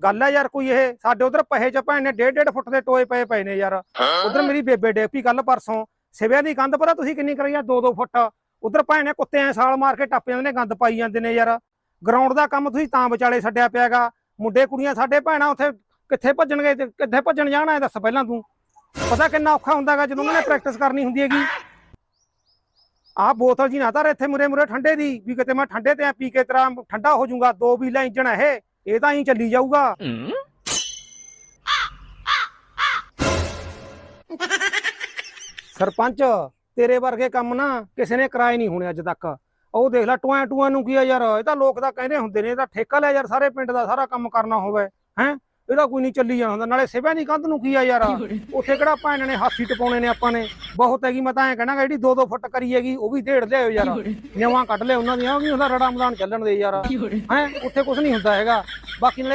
ਗੱਲ ਹੈ ਯਾਰ ਕੋਈ ਇਹ ਸਾਡੇ ਉਧਰ ਪਹੇ ਚ ਭੈਣ ਨੇ ਡੇਢ ਡੇਢ ਫੁੱਟ ਦੇ ਟੋਏ ਪਏ ਪਏ ਨੇ ਯਾਰ। ਉਧਰ ਮੇਰੀ ਬੇਬੇ ਡੇਪੀ ਕੱਲ ਪਰਸੋਂ ਸਿਵਿਆਂ ਦੀ ਕੰਧ ਪਤਾ ਤੁਸੀਂ ਕਿੰਨੀ ਕਰੀ ਆ? 2-2 ਫੁੱਟ। ਉਧਰ ਭੈਣ ਨੇ ਕੁੱਤੇ ਐ ਸਾਲ ਮਾਰ ਕੇ ਟੱਪ ਜਾਂਦੇ ਨੇ ਗੰਦ ਪਾਈ ਜਾਂਦੇ ਨੇ ਯਾਰ। ਗਰਾਊਂਡ ਦਾ ਕੰਮ ਤੁਸੀਂ ਤਾਂ ਵਿਚਾਲੇ ਛੱਡਿਆ ਪਿਆਗਾ। ਮੁੰਡੇ ਕੁੜੀਆਂ ਸਾਡੇ ਭੈਣਾਂ ਉੱਥੇ ਕਿੱਥੇ ਭੱਜਣਗੇ ਕਿੱਥੇ ਭੱਜਣ ਜਾਣਾ ਇਹ ਦੱਸ ਪਹਿਲਾਂ ਤੂੰ। ਪਤਾ ਕਿੰਨਾ ਔਖਾ ਹੁੰਦਾਗਾ ਜਦੋਂ ਉਹਨਾਂ ਪ੍ਰੈਕਟਿਸ ਕਰਨੀ ਹੁੰਦੀ ਹੈਗੀ। ਆਹ ਬੋਤਲ ਜੀ ਨਾ ਤਾਂ ਇੱਥੇ ਮੁਰੇ ਮੁਰੇ ਠੰਡੇ ਦੀ ਵੀ ਕਿਤੇ ਮੈਂ ਠੰਡੇ ਤੇ ਆ ਪੀ ਕੇ ਤੇਰਾ ਠੰਡਾ ਹੋ ਜਾਊਗਾ ਦੋ ਬੀਲਾ ਇੰਜਣ ਹੈ ਇਹ। ਇਹ ਤਾਂ ਹੀ ਚੱਲੀ ਜਾਊਗਾ। ਸਰਪੰਚ ਤੇਰੇ ਵਰਗੇ ਕੰਮ ਨਾ ਕਿਸੇ ਨੇ ਕਰਾਏ ਨਹੀਂ ਹੋਣੇ ਅੱਜ ਤੱਕ। ਉਹ ਦੇਖ ਲੈ ਟੂਆਂ ਟੂਆਂ ਨੂੰ ਕੀ ਆ ਯਾਰ ਇਹ ਤਾਂ ਲੋਕ ਤਾਂ ਕਹਿੰਦੇ ਹੁੰਦੇ ਨੇ ਇਹਦਾ ਠੇਕਾ ਲਿਆ ਯਾਰ ਸਾਰੇ ਪਿੰਡ ਦਾ ਸਾਰਾ ਕੰਮ ਕਰਨਾ ਹੋਵੇ ਹੈ? ਇਹਦਾ ਕੋਈ ਨਹੀਂ ਚੱਲੀ ਜਾਣਾ ਹੁੰਦਾ ਨਾਲੇ ਸਿਵਿਆਂ ਦੀ ਕੰਧ ਨੂੰ ਕੀ ਆ ਯਾਰ? ਉੱਥੇ ਕਿਹੜਾ ਭੈਣ ਨੇ ਹਾਥੀ ਟਪਾਉਣੇ ਨੇ ਆਪਾਂ ਨੇ? ਬਹੁਤ ਹੈਗੀ ਮੈਂ ਤਾਂ ਐਂ ਕਹਿਣਾ ਜਿਹੜੀ 2-2 ਫੁੱਟ ਕਰੀ ਹੈਗੀ ਉਹ ਵੀ ਢੇੜ ਲਿਆਓ ਯਾਰ। ਨਿਆਵਾਂ ਕੱਢ ਲਿਆ ਉਹਨਾਂ ਦੀਆਂ ਉਹ ਵੀ ਉਹਦਾ ਰੜਾ ਮਦਾਨ ਚੱਲਣ ਦੇ ਯਾਰ। ਹੈ? ਉੱਥੇ ਕੁਝ ਨਹੀਂ ਹੁੰਦਾ ਹੈਗਾ। ਬਾਕੀ